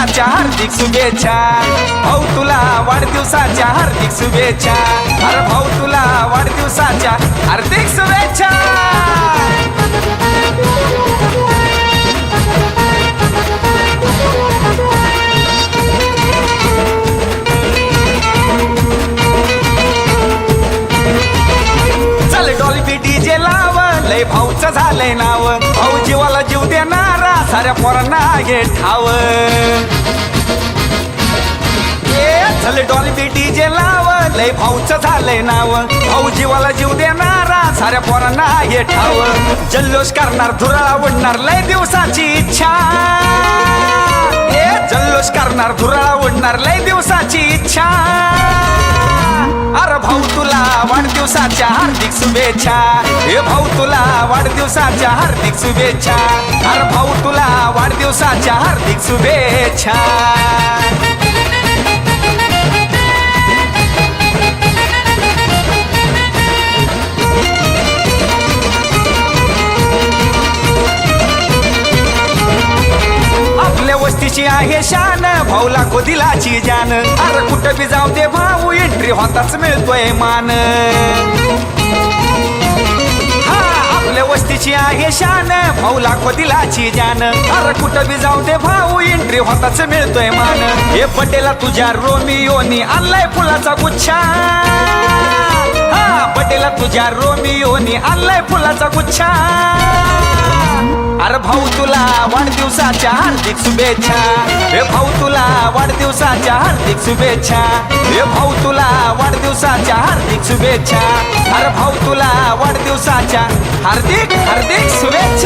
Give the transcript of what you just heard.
वाढदिवसाच्या हार्दिक शुभेच्छा. भाऊ तुला वाढदिवसाच्या हार्दिक शुभेच्छा. अरे भाऊ तुला वाढदिवसाच्या हार्दिक शुभेच्छा. चल डॉल्बी डीजे लाव. लय भाऊचं झालंय नाव. भाऊ जीवाला जीव देणार. साऱ्या पोरांना घे ठाव ए, चल डॉल्बी डीजे लाव. लय भाऊच झालंय नाव. भाऊ जीवाला जीव देणारा साऱ्या पोरांना घे ठाव. जल्लोष करणार धुराळा उडणार लय दिवसाची इच्छा. जल्लोष करणार धुराळा उडणार लय तुला वाढदिवसाच्या हार्दिक शुभेच्छा. हे भाऊ तुला वाढदिवसाच्या हार्दिक शुभेच्छा. अरे भाऊ तुला वाढदिवसाच्या हार्दिक शुभेच्छा. आपल्या आहे शान? भाऊला दिलाची जान. अरे कुठं बी जाऊ दे भाऊ एंट्री होताच मिळतोय मान. हा आपल्या वस्तीची आहे शान भाऊला दिलाची जान. अरे कुठं बी जाऊ दे भाऊ एंट्री होताच मिळतोय मान. हे पटेला तुझ्या रोमियोनी आणलाय फुलाचा गुच्छा. हा पटेला तुझ्या रोमियोनी आणलाय फुलाचा गुच्छा. अरे भाऊ तुला वाढदिवसाच्या हार्दिक शुभेच्छा. हे भाऊ तुला वाढदिवसाच्या हार्दिक शुभेच्छा. हे भाऊ तुला वाढदिवसाच्या हार्दिक शुभेच्छा. अरे भाऊ तुला वाढदिवसाच्या हार्दिक हार्दिक शुभेच्छा.